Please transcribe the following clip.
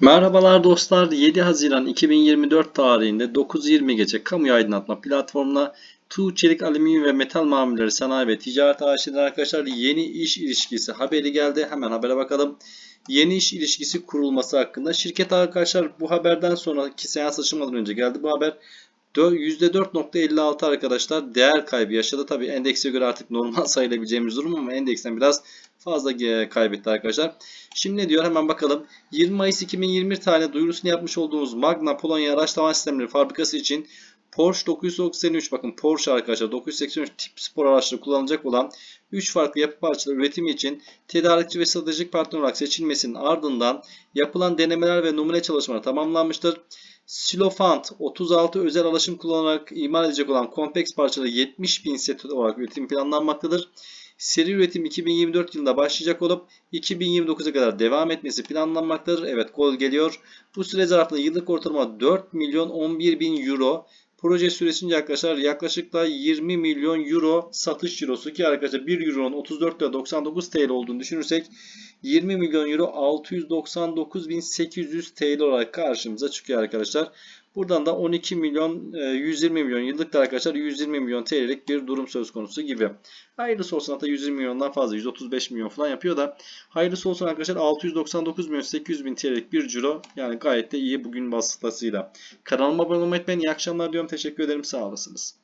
Merhabalar dostlar. 7 Haziran 2024 tarihinde 9.20 gece kamu aydınlatma platformuna Tuğ Çelik Alüminyum ve Metal Mamulleri Sanayi ve Ticaret AŞ'den arkadaşlar yeni iş ilişkisi haberi geldi. Hemen habere bakalım. Yeni iş ilişkisi kurulması hakkında. Şirket arkadaşlar bu haberden sonraki seans açılmadan önce geldi bu haber. Dö- %4.56 arkadaşlar değer kaybı yaşadı. Tabi endekse göre artık normal sayılabileceğimiz durum ama endeksten biraz fazla kaybetti arkadaşlar. Şimdi ne diyor hemen bakalım. 20 Mayıs 2021 tarihinde duyurusunu yapmış olduğumuz Magna Polonya araç tavan sistemleri fabrikası için Porsche 983 bakın Porsche arkadaşlar 983 tip spor araçları kullanılacak olan 3 farklı yapı parçaları üretimi için tedarikçi ve stratejik partner olarak seçilmesinin ardından yapılan denemeler ve numune çalışmaları tamamlanmıştır. Silofant 36 özel alaşım kullanarak imal edecek olan kompleks parçaları 70 bin set olarak üretim planlanmaktadır. Seri üretim 2024 yılında başlayacak olup 2029'a kadar devam etmesi planlanmaktadır. Evet gol geliyor. Bu süre zarfında yıllık ortalama 4 milyon 11 bin euro. Proje süresince arkadaşlar yaklaşık da 20 milyon euro satış cirosu ki arkadaşlar 1 euronun 34.99 TL olduğunu düşünürsek 20 milyon euro 699.800 TL olarak karşımıza çıkıyor arkadaşlar. Buradan da 12 milyon e, 120 milyon yıllık da arkadaşlar 120 milyon TL'lik bir durum söz konusu gibi. Hayırlısı olsun hatta 120 milyondan fazla 135 milyon falan yapıyor da hayırlısı olsun arkadaşlar 699 milyon 800 bin TL'lik bir ciro yani gayet de iyi bugün vasıtasıyla. Kanalıma abone olmayı unutmayın. İyi akşamlar diyorum. Teşekkür ederim. Sağ olasınız.